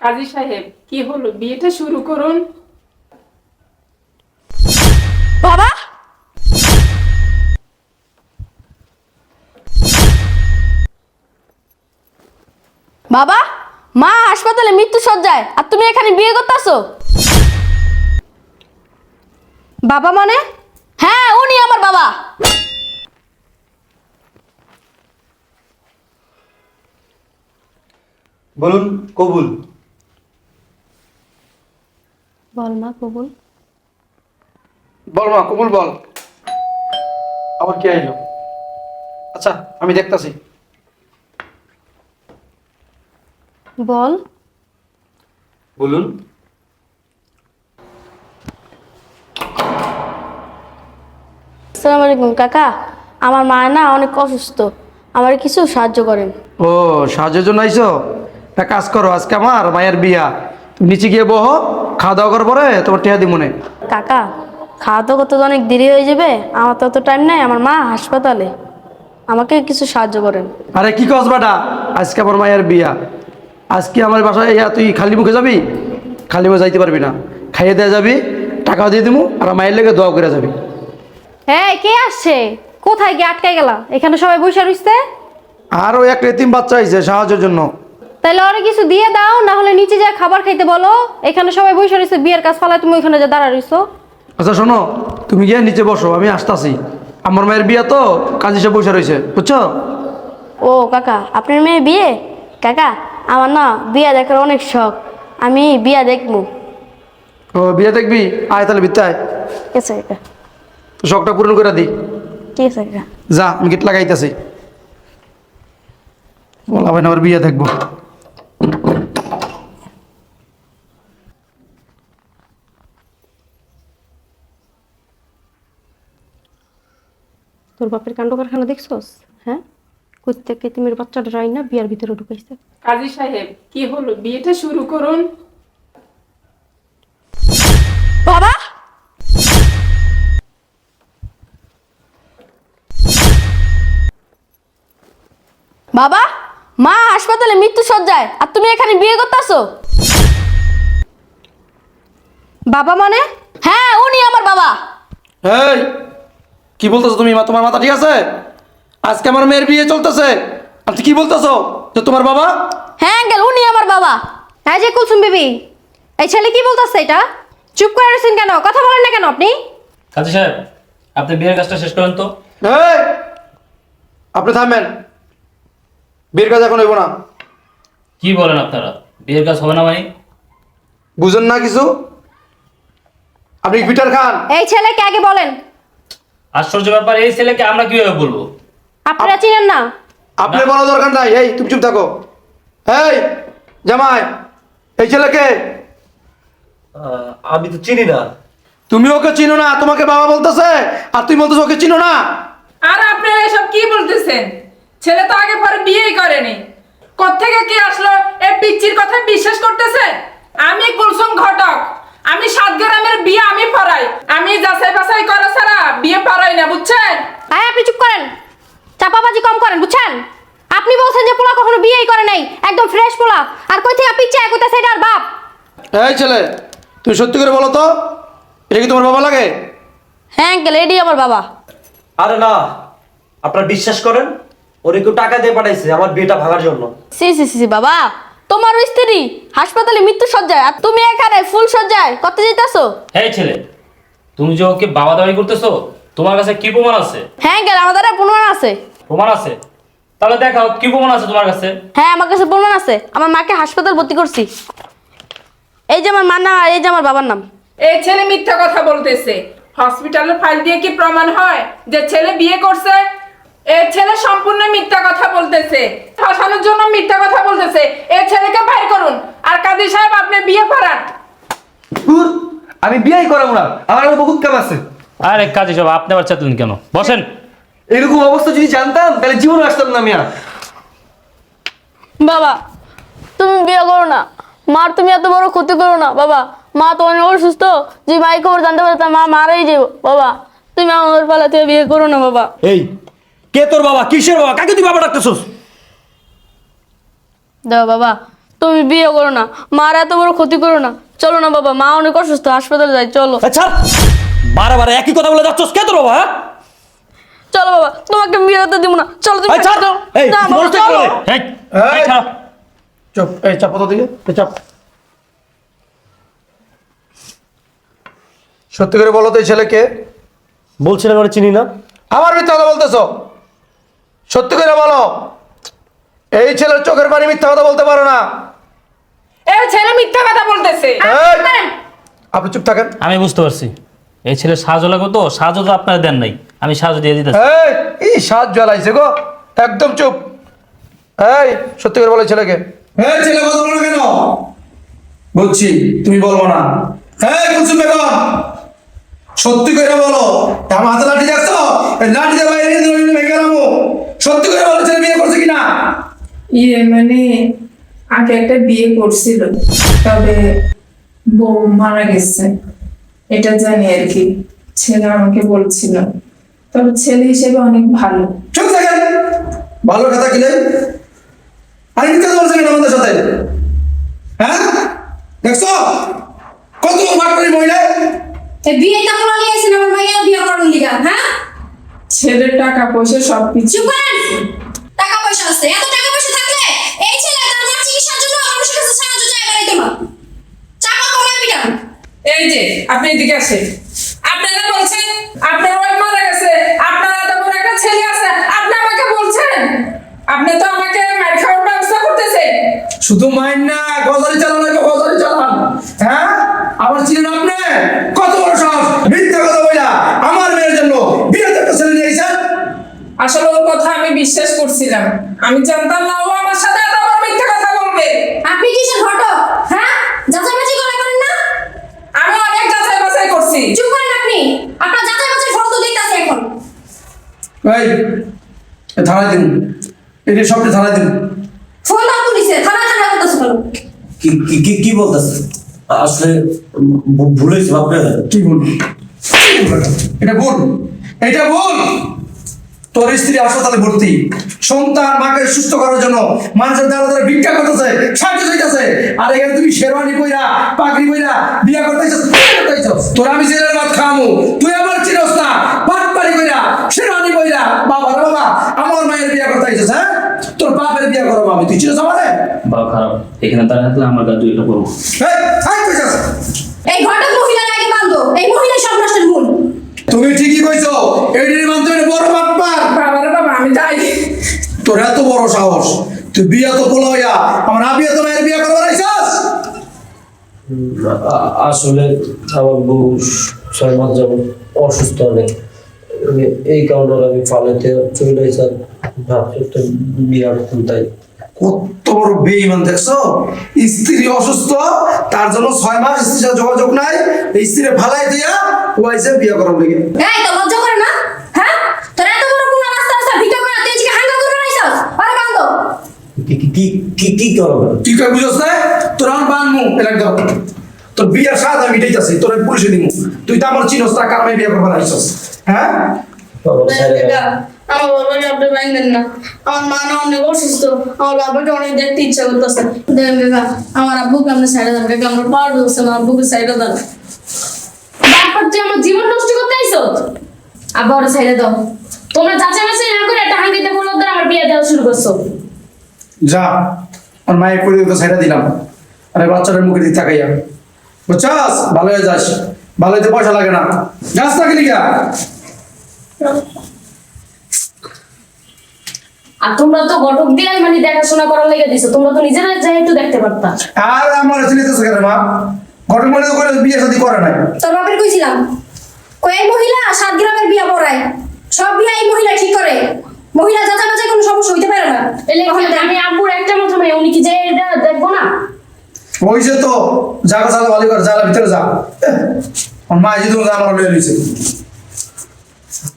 কাজী সাহেব কি হলো? বিয়েটা শুরু করুন। বাবা! বাবা মা হাসপাতালে মৃত্যু সজ্জায় আর তুমি এখানে বিয়ে করতেছো? বাবা মানে? হ্যাঁ উনি আমার বাবা। বলুন কবুল। বল মা কবুল। বল মা কবুল বল। আবার কে আইলো? আচ্ছা আমি দেখতাছি। বল। বলুন। আসসালামু আলাইকুম কাকা। আমার মা না অনেক অসুস্থ। আমার কিছু সাহায্য করেন। ও সাহায্যের জন্য আইছো? এক কাজ করো আজকে আমার মায়ের বিয়া। তুমি নিচে গিয়ে বহো খাওয়া দাওয়া করার পরে তোমার টিয়া দি মনে। কাকা খাওয়া দাওয়া করতে তো অনেক দেরি হয়ে যাবে আমার তো অত টাইম নাই আমার মা হাসপাতালে। আমাকে কিছু সাহায্য করেন। আরে কি কস বাটা আজকে আমার মায়ের বিয়া। আজকে আমার বাসায় ইয়া তুই খালি মুখে যাবি? খালি মুখে যাইতে পারবি না। খাইয়ে দেওয়া যাবি টাকাও দিয়ে দিবো আর মায়ের লেগে দোয়া করে যাবি। হ্যাঁ কে আসছে? কোথায় গিয়ে আটকে গেলা? এখানে সবাই বসে রইছে? আরও এক রেতিম বাচ্চা আইছে সাহায্যের জন্য। তাহলে ওরা কিছু দিয়ে দাও না হলে নিচে যা খাবার খাইতে বলো। এখানে সবাই বসে রইছে বিয়ের কাজ ফালায় তুমি ওইখানে যা দাঁড়া রইছো। আচ্ছা শোনো তুমি গিয়ে নিচে বসো আমি আসতাছি। আমার মায়ের বিয়া তো কাজী সে বসে রয়েছে বুঝছ? ও কাকা আপনার মেয়ে বিয়ে? কাকা আমার না বিয়া দেখার অনেক শখ আমি বিয়া দেখব। ও বিয়ে দেখবি? আয় তাহলে ভিত্তে আয়। ঠিক আছে কাকা। শখটা পূরণ করে দি। ঠিক আছে কাকা। যা আমি গেট লাগাইতেছি। বলা ভাই আমার বিয়ে দেখব। তোর বাপের কাণ্ড কারখানা দেখছোস? হ্যাঁ? প্রত্যেককে তিমের বাচ্চাটা রাই না বিয়ার ভিতরে ঢুকাইছে। কাজী সাহেব কি হলো? বিয়েটা শুরু করুন। বাবা! বাবা মা হাসপাতালে মৃত্যু সজ্জায় আর তুমি এখানে বিয়ে করতেছো? বাবা মানে? হ্যাঁ উনি আমার বাবা। এই! কি বলতেছো তুমি তোমার মাথা ঠিক আছে? আজকে আমার মেয়ের বিয়ে চলতেছে। আর কি বলতেছো? যে তোমার বাবা? হ্যাঁ আঙ্কেল উনি আমার বাবা। হ্যাঁ যে কুলসুম বিবি এই ছেলে কি বলতেছে এটা? চুপ করে রয়েছেন কেন? কথা বলেন না কেন আপনি? কাজী সাহেব আপনি বিয়ের কাজটা শেষ করেন তো। এই আপনি থামবেন বিয়ের কাজ এখন হইব না। কি বলেন আপনারা? বিয়ের কাজ হবে না মানে? বুঝেন না কিছু? আপনি পিটার খান? এই ছেলেকে আগে বলেন। আশ্চর্য ব্যাপার এই ছেলেকে আমরা কীভাবে বলব? আপনারা চিনেন না? আপনি বলা দরকার নাই। এই তুমি চুপ থাকো। এই জামাই এই ছেলেকে? আমি তো চিনি না। তুমি ওকে চিনো না তোমাকে বাবা বলতেছে আর তুমি বলতেছো ওকে চিনো না। আর আপনারা এসব কি বলতেছেন? ছেলে তো আগে পরে বিয়েই করেনি। কোত্থেকে কি আসলো এই পিচ্চির কথা বিশ্বাস করতেছে? আমি কুলসুম ঘটক। আমি সাত গ্রামের বিয়ে আমি পড়াই। আমি যাচাই বাছাই করা ছাড়া বিয়ে বুঝছেন? হ্যাঁ আপনি চুপ করেন। চাপাবাজি কম করেন বুঝছেন? আপনি বলছেন যে পোলা কখনো বিয়েই করে নাই একদম ফ্রেশ পোলা। আর কই থেকে পিচ্ছে কইতাছে এটার বাপ? এই ছেলে তুমি সত্যি করে বলো তো এটা কি তোমার বাবা লাগে? হ্যাঁ আঙ্কেল এডি আমার বাবা। আরে না আপনারা বিশ্বাস করেন? ওরে কেউ টাকা দিয়ে পাঠাইছে আমার বিয়েটা ভাঙার জন্য। সি সি সি সি, বাবা তোমার স্ত্রী হাসপাতালে মৃত্যু সজ্জায় আর তুমি এখানে ফুল সজ্জায় করতে যেতেছো এই ছেলে তুমি যে ওকে বাবা দাবি করতেছো তোমার কাছে কি প্রমাণ আছে? হ্যাঁ গেল আমাদের প্রমাণ আছে। প্রমাণ আছে? তাহলে দেখাও কি প্রমাণ আছে তোমার কাছে? হ্যাঁ আমার কাছে প্রমাণ আছে। আমার মাকে হাসপাতাল ভর্তি করছি। এই যে আমার মার নাম আর এই যে আমার বাবার নাম। এই ছেলে মিথ্যা কথা বলতেছে। হসপিটালের ফাইল দিয়ে কি প্রমাণ হয় যে ছেলে বিয়ে করছে? এই ছেলে সম্পূর্ণ মিথ্যা কথা বলতেছে। ফাঁসানোর জন্য মিথ্যা কথা বলতেছে। এই ছেলেকে বাইর করুন। আর কাজী সাহেব আপনি বিয়ে করান। আমি বিয়েই করাবো না। আমার আরও বহুত কাম আছে। আরে কাজী সাহেব আপনি আবার চাতুন কেন? বসেন। এরকম অবস্থা যদি জানতাম তাহলে জীবন আসতাম না মিয়া। বাবা তুমি বিয়ে করো না। মার তুমি এত বড় ক্ষতি করো না বাবা। মা তো অনেক অসুস্থ যে মাই খবর জানতে পারে তা মা মারাই যাব বাবা। তুমি আমার পালা থেকে বিয়ে করো না বাবা। এই কে তোর বাবা? কিসের বাবা? কাকে তুই বাবা ডাকতেছস? দাও বাবা তুমি বিয়ে করো না। মার এত বড় ক্ষতি করো না। চলো না বাবা মা অনেক অসুস্থ হাসপাতালে যাই চলো। আচ্ছা বারে বারে একই কথা বলে যাচ্ছ কে তোর বাবা হ্যাঁ? চলো বাবা তোমাকে বিয়ে হতে দিব না। চলো তুমি ছাড়। চলো। এই, না, বাবা, চলো। এই, এই। এই, চুপ এই চাপ তো দিকে? এই চাপ। সত্যি করে বলো তো এই ছেলেকে। বলছিলাম আমি চিনি না। আমার মিথ্যা কথা বলতেছো। সত্যি করে বলো। এই ছেলের চোখের পানি মিথ্যা কথা বলতে পারো না। এই ছেলে মিথ্যা কথা বলতেছে। আপনি চুপ থাকেন। আমি বুঝতে পারছি। এই ছেলে সাহায্য লাগবে তো? সাহায্য তো আপনারা দেন নাই। আমি সাহায্য দিয়ে দিতেছি। এই এই সাত জ্বালাইছে গো। একদম চুপ। এই সত্যি করে বলো ছেলেকে। এই ছেলে কথা বলো কেন? বলছি তুমি বলব না। এই কুলসুম বেগম সত্যি করে বলো। আমার হাতে লাঠি দেখছ? এই লাঠি দিয়ে বাইরে ভেঙে গেলাম সত্যি করে বলো ছেলে বিয়ে করছে কিনা? ইয়ে মানে আগে একটা বিয়ে করছিল। তবে বউ মারা গেছে। এটা জানি আর কি। ছেলে আমাকে বলছিল। তবে ছেলে হিসেবে অনেক ভালো। চুপ থাকেন ভালো কথা কি নাই আরে কি কথা বলছেন আমাদের সাথে? হ্যাঁ? দেখছ? কত মাঠের মহিলা। বিয়ে তো আমরা নিয়ে আসেন আমার মাইয়া বিয়ে করার লিগা হ্যাঁ? ছেলের টাকা পয়সা সব কিছু। টাকা পয়সা আছে এত টাকা পয়সা থাকলে এই ছেলে তার চিকিৎসার জন্য মানুষের কাছে সাহায্য বেড়াইতো না এই যে আপনি এদিকে আসেন। আপনারা বলছেন আপনার ওয়াইফ মারা গেছে আপনার বড় একটা ছেলে আছে আপনি আমাকে বলছেন? আপনি তো আমাকে মার খাওয়ার ব্যবস্থা করতেছেন শুধু মাইন না গজারি চালান না গজারি চালান। হ্যাঁ? আবার ছিলেন আপনি? কত বড় সাহস? মিথ্যা কথা বইলা আমার মেয়ের জন্য বিয়ে একটা ছেলে নিয়ে এসেছেন আসলে ওর কথা আমি বিশ্বাস করছিলাম। আমি জানতাম না ও আমার সাথে এত বড় মিথ্যা কথা বলবে। আপনি কিসের ঘটক? হ্যাঁ যাচাইবাজি করা করেন না আমি অনেক যাচাই বাছাই করছি চুপ করেন আপনি। আপনার যাচাইবাজির ফল তো দিতেছে এখন। এই থানায় দিন। এটি সবটা থানায় দিন। ফোন দাও পুলিশে থানা থানা করতেছে কেন? কি কি কি বলতেছে? আসলে ভুলেছি ভুল বাপরে কি ভুল? এটা ভুল। এটা ভুল! তোর স্ত্রী হাসপাতালে ভর্তি। সন্তান মাকে সুস্থ করার জন্য মানুষের দ্বারা দ্বারা ভিক্ষা করতেছে সাহায্য চাইতেছে। আর এখানে তুমি শেরওয়ানি বইরা পাগড়ি বইরা বিয়া করতেছিস করতেছিস তোর আমি জেলের ভাত খামু তুই আমার চিনস না। কইরা শেরওয়ানি বইরা বাবা বাবা আমার মায়ের বিয়া করতেছিস হ্যাঁ? তোর বাপের বিয়া করব আমি তুই চিনস আমারে? বাবা খারাপ এখানে থাকলে আমার গাছ দুইটা করব এই ঘটক মহিলার আগে বান্ধব এই মহিলা সব নষ্টের মূল তুমি ঠিকই কইছো এইটির মাধ্যমে বড় বাটপার বাবারে বাবা আমি যাই তোর এত বড় সাহস। তুই বিয়া তো পোলা হইয়া আমার আবিয়া তো মায়ের বিয়া করবার আইসাস আসলে আমার বউ ছয় মাস যাব অসুস্থ অনেক। এই কারণে আমি ফালেতে চলে যাই ভাবছি তো বিয়ে করতাম তাই। কত বড় বেইমান দেখছ? স্ত্রী অসুস্থ তার জন্য ছয় মাস স্ত্রীর সাথে যোগাযোগ নাই এই স্ত্রী ফালাই দিয়া ও আইসে বিয়া করার লেগে। এই তো লজ্জা করে না হ্যাঁ তোর এত বড় পুরো রাস্তা রাস্তা ভিডিও করে তুই আজকে হাঙ্গা করে রাইছস আরে বান্ধব কি কি কি কি কি তুই কই বুঝছ না? তোর আমার বানমু এলাক দাও। তোর বিয়ার সাথ আমি মিটাইতাছি তোর আমি পুলিশে দিমু। তুই তো আমার চিনস বিয়া করবার হ্যাঁ। আমার বাবাকে আপনি ভাঙবেন না। আমার মা না অনেক অসুস্থ আমার বাবাকে অনেক দেখতে ইচ্ছা করতেছে। দেখেন কাকা আমার আব্বুকে আপনি সাইডে দেন কাকা আমার পাওয়ার ধরছে আমার আব্বুকে সাইডে দেন। তারপর তুই আমার জীবন নষ্ট করতে আইছো আব্বা ওরা ছেড়ে দাও। তোমরা যাচাই বাছাই না করে একটা হাঙ্গিতে ওদের আমার বিয়ে দেওয়া শুরু করছ। যা আমার মায়ের তো ছেড়ে দিলাম। আরে বাচ্চাটার মুখে দিকে তাকাইয়া। বুঝছাস? ভালো হয়ে যাস। ভালো হইতে পয়সা লাগে না। যাস না আর তোমরা তো ঘটক দিয়ে মানে দেখাশোনা করার লেগে দিছো। তোমরা তো নিজেরা যাই একটু দেখতে পারতা। আর আমার চিনিতেছে কেন মা। ঘটক মনে করে বিয়ে শাদী করে নাই। তোর বাপের কইছিলাম কয়েক মহিলা সাত গ্রামের বিয়া পড়ায়। সব বিয়া এই মহিলা ঠিক করে। মহিলা যাচাই বাছাই কোনো সমস্যা হইতে পারে না। এলে আমি আব্বুর একটা মাত্র মেয়ে উনি কি যে এটা দেখব না? ওই যে তো জায়গা চালা ভালো করে জালা ভিতরে যা। আমার মা যদি আমার লয়ে লইছে।